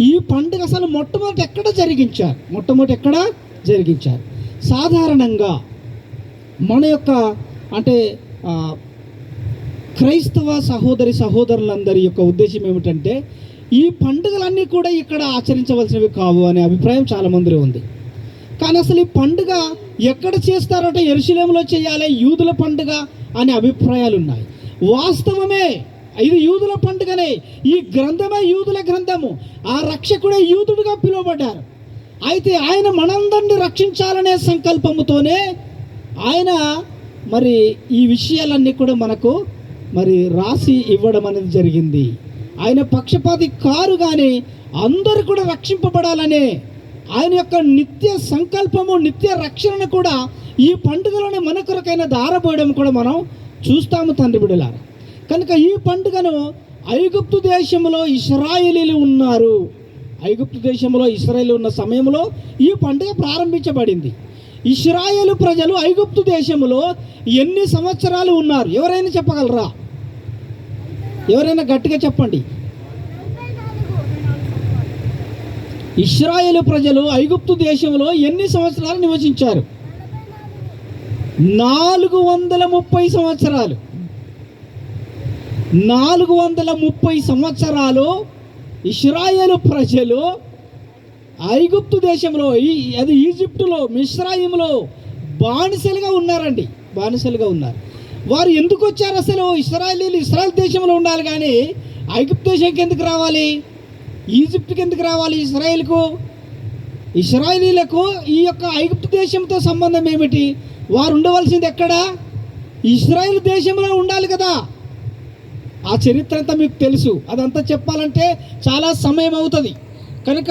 ఈ పండుగ అసలు మొట్టమొదటి ఎక్కడ జరిగించారు? మొట్టమొదటి ఎక్కడ జరిగించారు? సాధారణంగా మన యొక్క అంటే క్రైస్తవ సహోదరి సహోదరులందరి యొక్క ఉద్దేశం ఏమిటంటే ఈ పండుగలన్నీ కూడా ఇక్కడ ఆచరించవలసినవి కావు అనే అభిప్రాయం చాలామందిలో ఉంది. కానీ అసలు ఈ పండుగ ఎక్కడ చేస్తారంటే? ఎరుశలేంలో చేయాలి? యూదుల పండుగ అనే అభిప్రాయాలు ఉన్నాయి వాస్తవమే ఇది యూదుల పండుగనే. ఈ గ్రంథమే యూదుల గ్రంథము. ఆ రక్షకుడే యూదుడుగా పిలువబడ్డారు. అయితే ఆయన మనందరిని రక్షించాలనే సంకల్పముతోనే ఆయన మరి ఈ విషయాలన్నీ కూడా మనకు మరి రాసి ఇవ్వడం అనేది జరిగింది. ఆయన పక్షపాతి కారు కానీ అందరూ కూడా రక్షింపబడాలనే ఆయన యొక్క నిత్య సంకల్పము నిత్య రక్షణను కూడా ఈ పండుగలోనే మన కొరకైన దారబోయడం కూడా మనం చూస్తాము తండ్రి బిడ్డలారా. కనుక ఈ పండుగను ఐగుప్తు దేశంలో ఇస్రాయేలీలు ఉన్నారు. ఐగుప్తు దేశంలో ఇస్రాయేల్ ఉన్న సమయంలో ఈ పండుగ ప్రారంభించబడింది. ఇస్రాయేలు ప్రజలు ఐగుప్తు దేశంలో ఎన్ని సంవత్సరాలు ఉన్నారు? ఎవరైనా చెప్పగలరా? ఎవరైనా గట్టిగా చెప్పండి. ఇస్రాయేలు ప్రజలు ఐగుప్తు దేశంలో ఎన్ని సంవత్సరాలు నివసించారు? నాలుగు వందల ముప్పై సంవత్సరాలు. నాలుగు వందల ముప్పై సంవత్సరాలు ఇస్రాయేలు ప్రజలు ఐగుప్తు దేశంలో ఈ అది ఈజిప్టులో మిశ్రాయిములో బానిసలుగా ఉన్నారండి బానిసలుగా ఉన్నారు. వారు ఎందుకు వచ్చారు అసలు? ఇస్రాయలీలు ఇస్రాయల్ దేశంలో ఉండాలి కానీ ఐగుప్తు దేశంకి ఎందుకు రావాలి ఈజిప్ట్కి ఎందుకు రావాలి ఇస్రాయేల్కు. ఇస్రాయలీలకు ఈ యొక్క ఐగుప్తు దేశంతో సంబంధం ఏమిటి? వారు ఉండవలసింది ఎక్కడ? ఇస్రాయేల్ దేశంలో ఉండాలి కదా. ఆ చరిత్ర అంతా మీకు తెలుసు. అదంతా చెప్పాలంటే చాలా సమయం అవుతుంది. కనుక